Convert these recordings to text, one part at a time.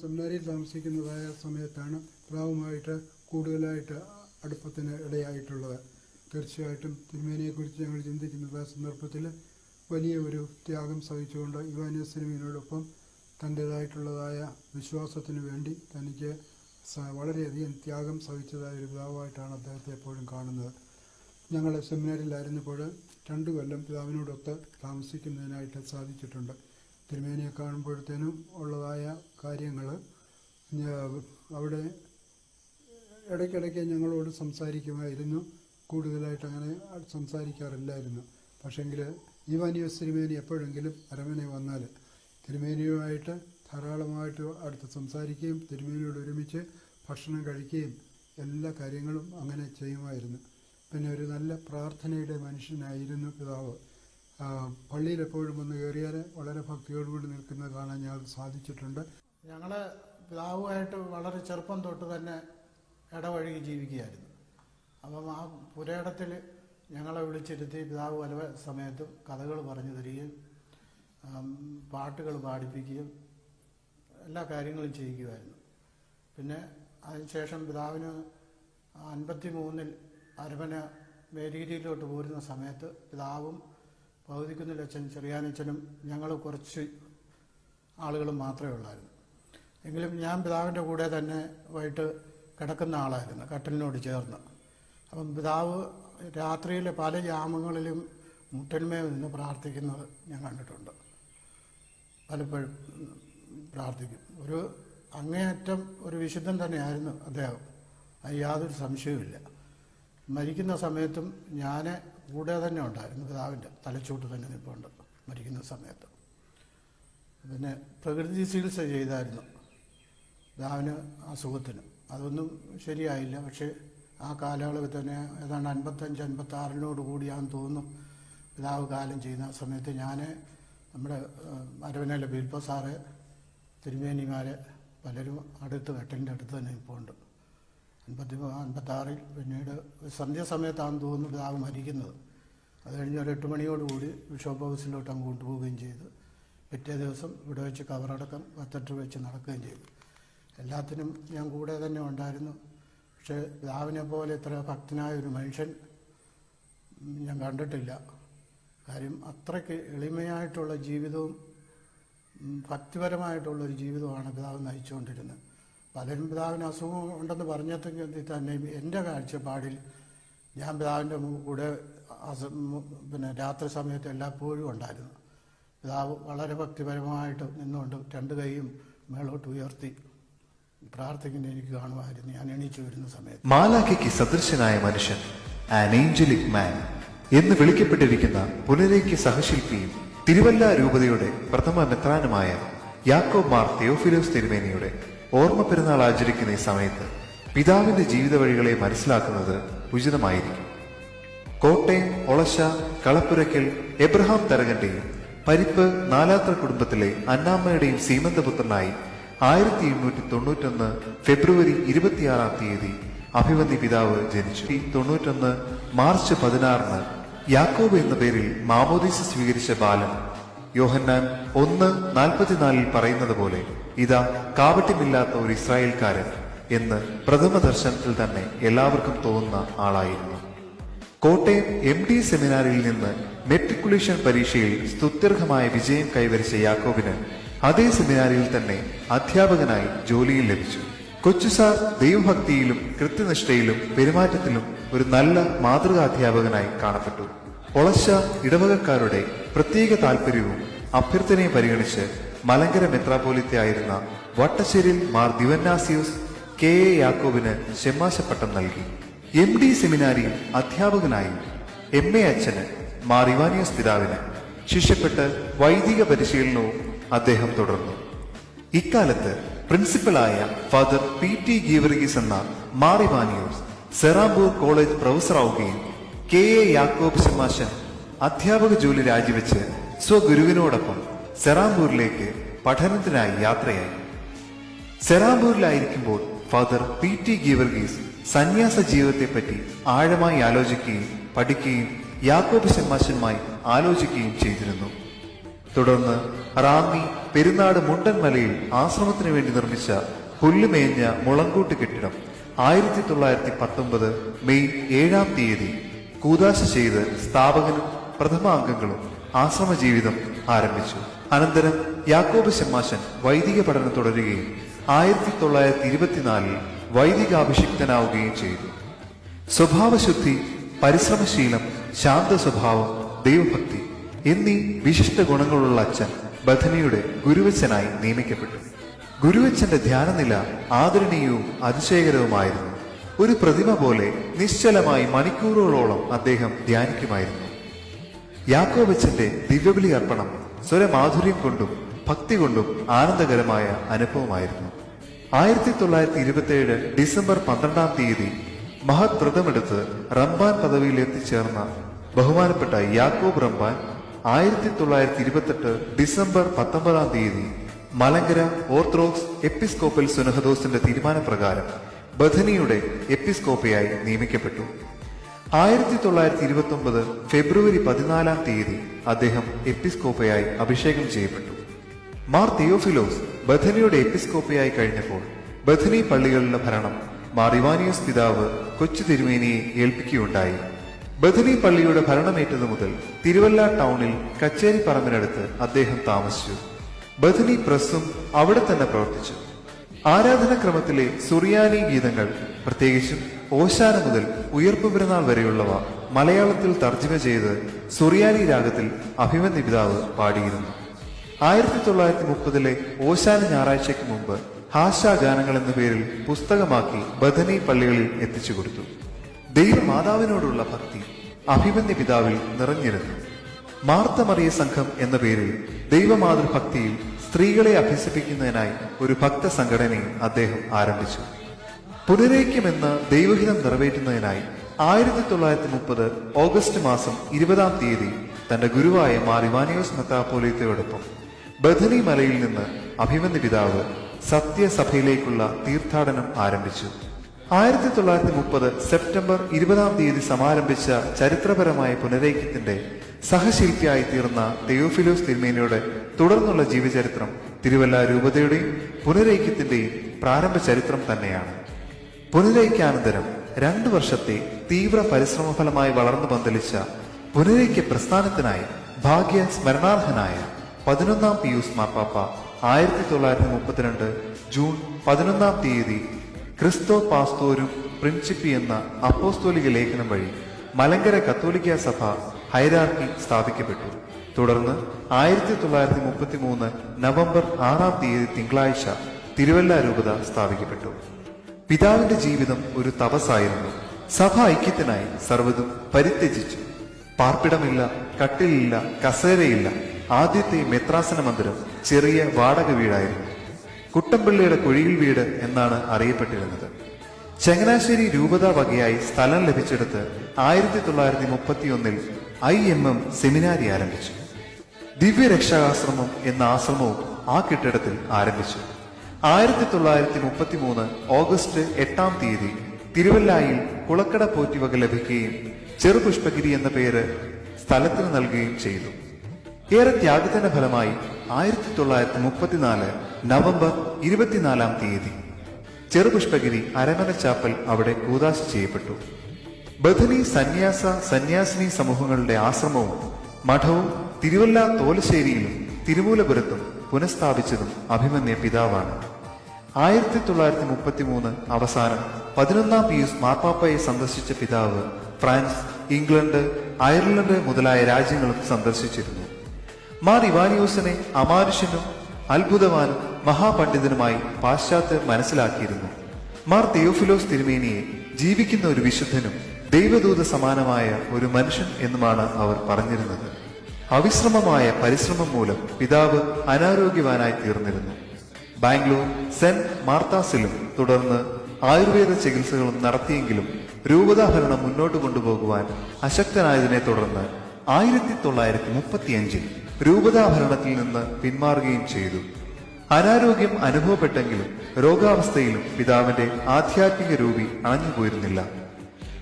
സെമിനാരിയിൽ താമസിക്കുന്നതായ സമയത്താണ് പ്രാവുമായിട്ട് കൂടുതലായിട്ട് അടുപ്പത്തിന് ഇടയായിട്ടുള്ളത്. തീർച്ചയായിട്ടും തിരുമേനിയെക്കുറിച്ച് ഞങ്ങൾ ചിന്തിക്കുന്നത് സന്ദർഭത്തിൽ വലിയ ഒരു ത്യാഗം സഹിച്ചുകൊണ്ട് യുവാനിയസിനുവിനോടൊപ്പം തന്റേതായിട്ടുള്ളതായ വിശ്വാസത്തിന് വേണ്ടി തനിക്ക് വളരെയധികം ത്യാഗം സഹിച്ചതായ ഒരു പിതാവായിട്ടാണ് അദ്ദേഹത്തെ എപ്പോഴും കാണുന്നത്. ഞങ്ങളെ സെമിനാരിലായിരുന്നപ്പോൾ രണ്ടു കൊല്ലം പിതാവിനോടൊത്ത് താമസിക്കുന്നതിനായിട്ട് സാധിച്ചിട്ടുണ്ട്. തിരുമേനിയെ കാണുമ്പോഴത്തേനും ഉള്ളതായ കാര്യങ്ങൾ അവിടെ ഇടയ്ക്കിടയ്ക്ക് ഞങ്ങളോട് സംസാരിക്കുമായിരുന്നു. കൂടുതലായിട്ട് അങ്ങനെ സംസാരിക്കാറില്ലായിരുന്നു. പക്ഷേങ്കിൽ ഈവാനിയോസ് തിരുമേനി എപ്പോഴെങ്കിലും അരമനെ വന്നാൽ തിരുമേനിയുമായിട്ട് ധാരാളമായിട്ട് അടുത്ത് സംസാരിക്കുകയും തിരുമേനിയോട് ഒരുമിച്ച് ഭക്ഷണം കഴിക്കുകയും എല്ലാ കാര്യങ്ങളും അങ്ങനെ ചെയ്യുമായിരുന്നു. പിന്നെ ഒരു നല്ല പ്രാർത്ഥനയുടെ മനുഷ്യനായിരുന്നു പിതാവ്. പള്ളിയിൽ എപ്പോഴും വന്ന് കയറിയാൽ വളരെ ഭക്തിയോടുകൂടി നിൽക്കുന്നത് കാണാൻ ഞാൻ സാധിച്ചിട്ടുണ്ട്. ഞങ്ങൾ പിതാവുമായിട്ട് വളരെ ചെറുപ്പം തൊട്ട് തന്നെ ഇടവഴുകി ജീവിക്കുകയായിരുന്നു. അപ്പം ആ പുരയിടത്തിൽ ഞങ്ങളെ വിളിച്ചിരുത്തി പിതാവ് പല സമയത്തും കഥകൾ പറഞ്ഞു തരികയും പാട്ടുകൾ പാടിപ്പിക്കുകയും എല്ലാ കാര്യങ്ങളും ചെയ്യിക്കുമായിരുന്നു പിന്നെ അതിനുശേഷം പിതാവിന് അൻപത്തി മൂന്നിൽ അരമന മേരീതിയിലോട്ട് പോരുന്ന സമയത്ത് പിതാവും പൗതിക്കുന്നിലച്ഛൻ ചെറിയാനച്ഛനും ഞങ്ങൾ കുറച്ച് ആളുകളും മാത്രമേ ഉള്ളായിരുന്നു. എങ്കിലും ഞാൻ പിതാവിന്റെ കൂടെ തന്നെ വൈകിട്ട് കിടക്കുന്ന ആളായിരുന്നു കട്ടിലിനോട് ചേർന്ന്. അപ്പം പിതാവ് രാത്രിയിലെ പല യാമങ്ങളിലും മുട്ടന്മേ നിന്ന് പ്രാർത്ഥിക്കുന്നത് ഞാൻ കണ്ടിട്ടുണ്ട്. പലപ്പോഴും പ്രാർത്ഥിക്കും. ഒരു അങ്ങേയറ്റം ഒരു വിശുദ്ധൻ തന്നെയായിരുന്നു അദ്ദേഹം. അത് യാതൊരു സംശയവുമില്ല. മരിക്കുന്ന സമയത്തും ഞാൻ കൂടെ തന്നെ ഉണ്ടായിരുന്നു. പിതാവിന്റെ തലച്ചോട്ട് തന്നെ നിൽപ്പുണ്ട് മരിക്കുന്ന സമയത്ത്. പിന്നെ പ്രകൃതി ചികിത്സ ചെയ്തായിരുന്നു. പിതാവിന് അസുഖത്തിന്. അതൊന്നും ശരിയായില്ല. പക്ഷേ ആ കാലയളവിൽ തന്നെ ഏതാണ്ട് അൻപത്തഞ്ച് അൻപത്താറിനോട് കൂടിയാന്ന് തോന്നുന്നു പിതാവ് കാലം ചെയ്യുന്ന സമയത്ത് ഞാൻ നമ്മുടെ അരവനയിലെ ബിൽപ്പ സാറ് തിരുമേനിമാരെ പലരും അടുത്ത് വെട്ടലിന്റെ അടുത്ത് തന്നെ ഇപ്പോൾ ഉണ്ട് അൻപത്തി അൻപത്താറിൽ പിന്നീട് സന്ധ്യാസമയത്താണെന്ന് തോന്നുന്നു പിതാവ് മരിക്കുന്നത്. അത് കഴിഞ്ഞ് ഒരു എട്ട് മണിയോടുകൂടി ബിഷപ്പ് ഹൗസിലോട്ട് അങ്ങ് കൊണ്ടുപോവുകയും ചെയ്തു. പിറ്റേ ദിവസം ഇവിടെ വെച്ച് കവറടക്കം പത്തെട്ട് വെച്ച് നടക്കുകയും ചെയ്തു. എല്ലാത്തിനും ഞാൻ കൂടെ തന്നെ ഉണ്ടായിരുന്നു. പക്ഷേ പിതാവിനെ പോലെ ഇത്ര ഭക്തനായ ഒരു മനുഷ്യൻ ഞാൻ കണ്ടിട്ടില്ല. കാര്യം അത്രയ്ക്ക് എളിമയായിട്ടുള്ള ജീവിതവും ഭക്തിപരമായിട്ടുള്ളൊരു ജീവിതമാണ് പിതാവ് നയിച്ചുകൊണ്ടിരുന്നത്. പലരും പിതാവിന് അസുഖം ഉണ്ടെന്ന് പറഞ്ഞെങ്കിൽ തന്നെ എന്റെ കാഴ്ചപ്പാടിൽ ഞാൻ പിതാവിന്റെ കൂടെ പിന്നെ രാത്രി സമയത്ത് എല്ലായ്പ്പോഴും ഉണ്ടായിരുന്നു. പിതാവ് വളരെ ഭക്തിപരമായിട്ട് നിന്നുകൊണ്ട് രണ്ട് കൈയും മേളോട്ട് ഉയർത്തി പ്രാർത്ഥിക്കുന്ന എനിക്ക് കാണുമായിരുന്നു. ഞാൻ എണീച്ചു വരുന്ന സമയത്ത്. മാലാഖയ്ക്ക് സദൃശനായ മനുഷ്യൻ ആൻ ഏഞ്ചലിക് മാൻ എന്ന് വിളിക്കപ്പെട്ടിരിക്കുന്ന പുനരേക്ക് സഹശില്പിയും തിരുവല്ല രൂപതയുടെ പ്രഥമ മെത്രാനുമായ യാക്കോ മാർ തിയോഫിലോസ് തിരുമേനിയുടെ ഓർമ്മ പെരുന്നാൾ ആചരിക്കുന്ന ഈ സമയത്ത് പിതാവിന്റെ ജീവിത വഴികളെ മനസ്സിലാക്കുന്നത് ഉചിതമായിരിക്കും. കോട്ടയം ഒളശ കളപ്പുരയ്ക്കൽ എബ്രഹാം തരകന്റെയും പരിപ്പ് നാലാത്ര കുടുംബത്തിലെ അന്നാമ്മയുടെയും സീമന്തപുത്രനായി ആയിരത്തി എണ്ണൂറ്റി തൊണ്ണൂറ്റൊന്ന് ഫെബ്രുവരി ഇരുപത്തിയാറാം തീയതി അഭിവന്തി പിതാവ് ജനിച്ചു. തൊണ്ണൂറ്റൊന്ന് മാർച്ച് പതിനാറിന് യാക്കോബ് എന്ന പേരിൽ മാമോദീസ സ്വീകരിച്ച ബാലൻ യോഹന്നാൻ ഒന്ന് നാൽപ്പത്തിനാലിൽ പറയുന്നത് പോലെ ഇതാ കാപട്യമില്ലാത്ത ഒരു ഇസ്രായേൽക്കാരൻ എന്ന് പ്രഥമ ദർശനത്തിൽ തന്നെ എല്ലാവർക്കും തോന്നുന്ന ആളായിരുന്നു. കോട്ടയം എം ഡി സെമിനാറിൽ നിന്ന് മെട്രിക്കുലേഷൻ പരീക്ഷയിൽ സ്തുത്യർഹമായ വിജയം കൈവരിച്ച യാക്കോബിന് അതേ സെമിനാരിൽ തന്നെ അധ്യാപകനായി ജോലിയിൽ ലഭിച്ചു. കൊച്ചുസാർ ദൈവഭക്തിയിലും കൃത്യനിഷ്ഠയിലും പെരുമാറ്റത്തിലും ഒരു നല്ല മാതൃകാ അധ്യാപകനായി കാണപ്പെട്ടു. ഒളശ ഇടവകക്കാരുടെ പ്രത്യേക താല്പര്യവും അഭ്യർത്ഥനയും പരിഗണിച്ച് മലങ്കര മെത്രാപോലിത്തയായിരുന്ന വട്ടശ്ശേരിൽ മാർ ദിവന്നാസിയോസ് കെ എ യാക്കോബിന് ഷെമ്മാശപ്പട്ടം നൽകി. എം ഡി സെമിനാരിയിൽ അധ്യാപകനായി എം എ അച്ഛന് മാർ ഇവാനിയസ് പിതാവിന് ശിഷ്യപ്പെട്ട് വൈദിക പരിശീലനവും അദ്ദേഹം തുടർന്നു. ഇക്കാലത്ത് പ്രിൻസിപ്പലായ ഫാദർ പി ടി ഗീവർഗീസ് എന്ന മാർ ഇവാനിയോസ് സെറാബൂർ കോളേജ് പ്രൊഫസറാവുകയും കെ എ യാക്കോബ് ശമാശൻ അധ്യാപക ജോലി രാജിവെച്ച് സ്വഗുരുവിനോടൊപ്പം സെറാംപൂരിലേക്ക് പഠനത്തിനായി യാത്രയായി. സെറാംപൂരിലായിരിക്കുമ്പോൾ ഫാദർ പി ടി ഗീവർഗീസ് സന്യാസ ജീവിതത്തെ പറ്റി ആഴമായി ആലോചിക്കുകയും പഠിക്കുകയും യാക്കോബ് ശമ്മാശന്മായി ആലോചിക്കുകയും ചെയ്തിരുന്നു. തുടർന്ന് റാന്നി പെരുന്നാട് മുണ്ടൻ മലയിൽ ആശ്രമത്തിനു വേണ്ടി നിർമ്മിച്ച പുല്ലുമേഞ്ഞ മുളങ്കൂട്ട് കെട്ടിടം ആയിരത്തി തൊള്ളായിരത്തി പത്തൊമ്പത് മെയ് ഏഴാം തീയതി കൂതാശ ചെയ്ത് സ്ഥാപകനും പ്രഥമ അംഗങ്ങളും ആശ്രമ ജീവിതം ആരംഭിച്ചു. അനന്തരം യാക്കോബ് ശമ്മാശൻ വൈദിക പഠനം തുടരുകയും ആയിരത്തി തൊള്ളായിരത്തി ഇരുപത്തിനാലിൽ വൈദികാഭിഷിക്തനാവുകയും ചെയ്തു. സ്വഭാവശുദ്ധി പരിശ്രമശീലം ശാന്ത സ്വഭാവം ദൈവഭക്തി എന്നീ വിശിഷ്ട ഗുണങ്ങളുള്ള അച്ഛൻ ബഥനിയുടെ ഗുരുവച്ചനായി നിയമിക്കപ്പെട്ടു. ഗുരുവച്ചന്റെ ധ്യാനനില ആദരണീയവും അതിശയകരവുമായിരുന്നു. ഒരു പ്രതിമ പോലെ നിശ്ചലമായി മണിക്കൂറുകളോളം അദ്ദേഹം ധ്യാനിക്കുമായിരുന്നു. യാക്കോബച്ചന്റെ ദിവ്യബലി അർപ്പണം സ്വരമാധുര്യം കൊണ്ടും ഭക്തി കൊണ്ടും ആനന്ദകരമായ അനുഭവമായിരുന്നു. ആയിരത്തി തൊള്ളായിരത്തി ഇരുപത്തിയേഴ് ഡിസംബർ പന്ത്രണ്ടാം തീയതി മഹത് വ്രതമെടുത്ത് റംബാൻ പദവിയിൽ എത്തിച്ചേർന്ന ബഹുമാനപ്പെട്ട യാക്കോബ് റംബാൻ ആയിരത്തി തൊള്ളായിരത്തി ഇരുപത്തെട്ട് ഡിസംബർ പത്തൊമ്പതാം തീയതി മലങ്കര ഓർത്തഡോക്സ് എപ്പിസ്കോപ്പൽ സുനഹദോസിന്റെ തീരുമാനപ്രകാരം ബഥനിയുടെ എപ്പിസ്കോപ്പയായി നിയമിക്കപ്പെട്ടു. ആയിരത്തി തൊള്ളായിരത്തി ഇരുപത്തി ഒമ്പത് ഫെബ്രുവരി പതിനാലാം തീയതി അദ്ദേഹം എപ്പിസ്കോപ്പയായി അഭിഷേകം ചെയ്യപ്പെട്ടു. മാർ തിയോഫിലോസ് ബഥനിയുടെ എപ്പിസ്കോപ്പയായി കഴിഞ്ഞപ്പോൾ ബഥനി പള്ളികളുടെ ഭരണം മാർ ഇവാനിയോസ് പിതാവ് കൊച്ചു തിരുമേനിയെ ഏൽപ്പിക്കുകയുണ്ടായി. ബഥനി പള്ളിയുടെ ഭരണമേറ്റതു മുതൽ തിരുവല്ല ടൗണിൽ കച്ചേരി പറമ്പിനടുത്ത് അദ്ദേഹം താമസിച്ചു. ബഥനി പ്രസ്സും അവിടെ തന്നെ പ്രവർത്തിച്ചു. ആരാധനക്രമത്തിലെ സുറിയാനി ഗീതങ്ങൾ പ്രത്യേകിച്ചും ഓശാന മുതൽ ഉയർപ്പ് പെരുന്നാൾ വരെയുള്ളവ മലയാളത്തിൽ തർജമ ചെയ്ത് സുറിയാനി രാഗത്തിൽ അഭിമന്യ പിതാവ് പാടിയിരുന്നു. ആയിരത്തി തൊള്ളായിരത്തി മുപ്പതിലെ ഓശാന ഞായറാഴ്ചയ്ക്ക് മുമ്പ് ഹാസ്യ ഗാനങ്ങൾ എന്ന പേരിൽ പുസ്തകമാക്കി ബദനി പള്ളികളിൽ എത്തിച്ചു കൊടുത്തു. ദൈവമാതാവിനോടുള്ള ഭക്തി അഭിമന്യ പിതാവിൽ നിറഞ്ഞിരുന്നു. മാർത്തമറിയ സംഘം എന്ന പേരിൽ ദൈവമാതൃഭക്തിയിൽ സ്ത്രീകളെ അഭ്യസിപ്പിക്കുന്നതിനായി ഒരു ഭക്ത സംഘടനയും അദ്ദേഹം ആരംഭിച്ചു. പുനരൈക്യമെന്ന ദൈവഹിതം നിറവേറ്റുന്നതിനായി ആയിരത്തി തൊള്ളായിരത്തി മുപ്പത് ഓഗസ്റ്റ് മാസം ഇരുപതാം തീയതി തന്റെ ഗുരുവായ മാർ ഇവാനിയോസ് മെത്താപ്പോലിത്തയോടൊപ്പം ബഥനി മലയിൽ നിന്ന് അഭിമന്യ പിതാവ് സത്യസഭയിലേക്കുള്ള തീർത്ഥാടനം ആരംഭിച്ചു. ആയിരത്തി തൊള്ളായിരത്തി മുപ്പത് സെപ്റ്റംബർ ഇരുപതാം തീയതി സമാരംഭിച്ച ചരിത്രപരമായ പുനരേക്യത്തിന്റെ സഹശില്പിയായി തീർന്ന തെയോഫിലോസ് തിരുമേനിയുടെ തുടർന്നുള്ള ജീവചരിത്രം തിരുവല്ല രൂപതയുടെയും പുനരേക്യത്തിന്റെയും പ്രാരംഭ ചരിത്രം തന്നെയാണ്. പുനരൈക്യാനന്തരം രണ്ടു വർഷത്തെ തീവ്ര പരിശ്രമഫലമായി വളർന്നു പന്തലിച്ച പുനരയ്ക്ക് പ്രസ്ഥാനത്തിനായി ഭാഗ്യ സ്മരണാർഹനായ പതിനൊന്നാം പിയൂസ് മാർപ്പാപ്പ ആയിരത്തി തൊള്ളായിരത്തി മുപ്പത്തിരണ്ട് ജൂൺ പതിനൊന്നാം തീയതി ക്രിസ്തോ പാസ്തോരും പ്രിൻസിപ്പി എന്ന അപ്പോസ്തോലിക ലേഖനം വഴി മലങ്കര കത്തോലിക്ക സഭ ഹൈരാർക്കി സ്ഥാപിക്കപ്പെട്ടു. തുടർന്ന് ആയിരത്തി തൊള്ളായിരത്തി മുപ്പത്തി മൂന്ന് നവംബർ ആറാം തീയതി തിങ്കളാഴ്ച തിരുവല്ല രൂപത സ്ഥാപിക്കപ്പെട്ടു. പിതാവിന്റെ ജീവിതം ഒരു തപസ്സായിരുന്നു. സഭ ഐക്യത്തിനായി സർവതും പരിത്യജിച്ചു. പാർപ്പിടമില്ല കട്ടിലില്ല കസേരയില്ല. ആദ്യത്തെ മെത്രാസന മന്ദിരം ചെറിയ വാടക വീടായിരുന്നു. കുട്ടമ്പിള്ളിയുടെ കുഴിയിൽ വീട് എന്നാണ് അറിയപ്പെട്ടിരുന്നത്. ചങ്ങനാശ്ശേരി രൂപത വകയായി സ്ഥലം ലഭിച്ചെടുത്ത് ആയിരത്തി തൊള്ളായിരത്തി മുപ്പത്തിയൊന്നിൽ ഐ എം എം സെമിനാരി ആരംഭിച്ചു. ദിവ്യരക്ഷാശ്രമം എന്ന ആശ്രമവും ആ കെട്ടിടത്തിൽ ആരംഭിച്ചു. ആയിരത്തി തൊള്ളായിരത്തി മുപ്പത്തി മൂന്ന് ഓഗസ്റ്റ് എട്ടാം തീയതി തിരുവല്ലായിൽ കുളക്കട പോറ്റിവക ലഭിക്കുകയും ചെറുപുഷ്പഗിരി എന്ന പേര് സ്ഥലത്തിന് നൽകുകയും ചെയ്തു. ഏറെ ത്യാഗത്തിന്റെ ഫലമായി ആയിരത്തി തൊള്ളായിരത്തി മുപ്പത്തിനാല് നവംബർ ഇരുപത്തിനാലാം തീയതി ചെറുപുഷ്പഗിരി അരമന ചാപ്പൽ അവിടെ കൂതാശ ചെയ്യപ്പെട്ടു. ബഥനി സന്യാസ സന്യാസിനി സമൂഹങ്ങളുടെ ആശ്രമവും മഠവും തിരുവല്ല തോലശ്ശേരിയിലും തിരുമൂലപുരത്തും പുനഃസ്ഥാപിച്ചതും അഭിമന്യ പിതാവാണ്. ആയിരത്തി തൊള്ളായിരത്തി മുപ്പത്തി മൂന്ന് അവസാനം പതിനൊന്നാം പിയൂസ് മാർപ്പാപ്പയെ സന്ദർശിച്ച പിതാവ് ഫ്രാൻസ് ഇംഗ്ലണ്ട് അയർലൻഡ് മുതലായ രാജ്യങ്ങളും സന്ദർശിച്ചിരുന്നു. മാർ ഇവാനിയോസിനെ അമാനുഷ്യനും അത്ഭുതവാനും മഹാപണ്ഡിതനുമായി പാശ്ചാത്യർ മനസ്സിലാക്കിയിരുന്നു. മാർ തിയോഫിലോസ് തിരുമേനിയെ ജീവിക്കുന്ന ഒരു വിശുദ്ധനും ദൈവദൂത സമാനമായ ഒരു മനുഷ്യൻ എന്നുമാണ് അവർ പറഞ്ഞിരുന്നത്. അവിശ്രമമായ പരിശ്രമം മൂലം പിതാവ് അനാരോഗ്യവാനായി തീർന്നിരുന്നു. ബാംഗ്ലൂർ സെന്റ് മാർത്താസിലും തുടർന്ന് ആയുർവേദ ചികിത്സകളും നടത്തിയെങ്കിലും രൂപതാഭരണം മുന്നോട്ട് കൊണ്ടുപോകുവാൻ അശക്തനായതിനെ തുടർന്ന് ആയിരത്തി തൊള്ളായിരത്തി മുപ്പത്തിയഞ്ചിൽ രൂപതാഭരണത്തിൽ നിന്ന് പിന്മാറുകയും ചെയ്തു. അനാരോഗ്യം അനുഭവപ്പെട്ടെങ്കിലും രോഗാവസ്ഥയിലും പിതാവിന്റെ ആധ്യാത്മിക രൂപി അണഞ്ഞുപോയിരുന്നില്ല.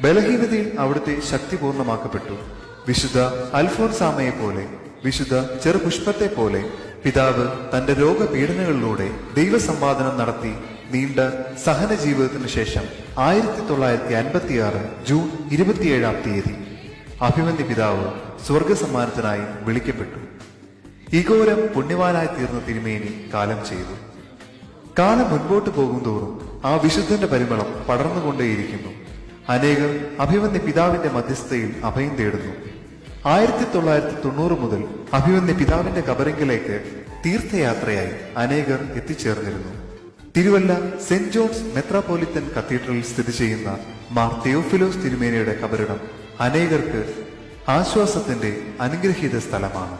ബലഹീനതയിൽ അവിടുത്തെ ശക്തി പൂർണമാക്കപ്പെട്ടു. വിശുദ്ധ അൽഫോൻസാമയെ പോലെ വിശുദ്ധ ചെറുപുഷ്പത്തെ പോലെ പിതാവ് തന്റെ രോഗപീഡനങ്ങളിലൂടെ ദൈവസംവാദനം നടത്തി നീണ്ട സഹന ജീവിതത്തിന് ശേഷം ആയിരത്തി തൊള്ളായിരത്തി അൻപത്തിയാറ് ജൂൺ ഇരുപത്തിയേഴാം തീയതി. അഭിമന്യ പിതാവ് സ്വർഗസമ്മാനത്തിനായി വിളിക്കപ്പെട്ടു. ഇഘോരം പുണ്യവാനായി തീർന്ന തിരുമേനി കാലം ചെയ്തു. കാലം മുൻപോട്ട് പോകും തോറും ആ വിശുദ്ധന്റെ പരിമളം പടർന്നുകൊണ്ടേയിരിക്കുന്നു. അനേകർ അഭിമന്യ പിതാവിന്റെ മധ്യസ്ഥയിൽ അഭയം തേടുന്നു. ആയിരത്തി തൊള്ളായിരത്തി തൊണ്ണൂറ് മുതൽ അഭിമന്യ പിതാവിന്റെ കബറിങ്കിലേക്ക് തീർത്ഥയാത്രയായി അനേകർ എത്തിച്ചേർന്നിരുന്നു. തിരുവല്ല സെന്റ് ജോൺസ് മെത്രാപോലിത്തൻ കത്തീഡ്രലിൽ സ്ഥിതി ചെയ്യുന്ന മാർ തിയോഫിലോസ് തിരുമേനയുടെ കബറിടം അനേകർക്ക് ആശ്വാസത്തിന്റെ അനുഗ്രഹീത സ്ഥലമാണ്.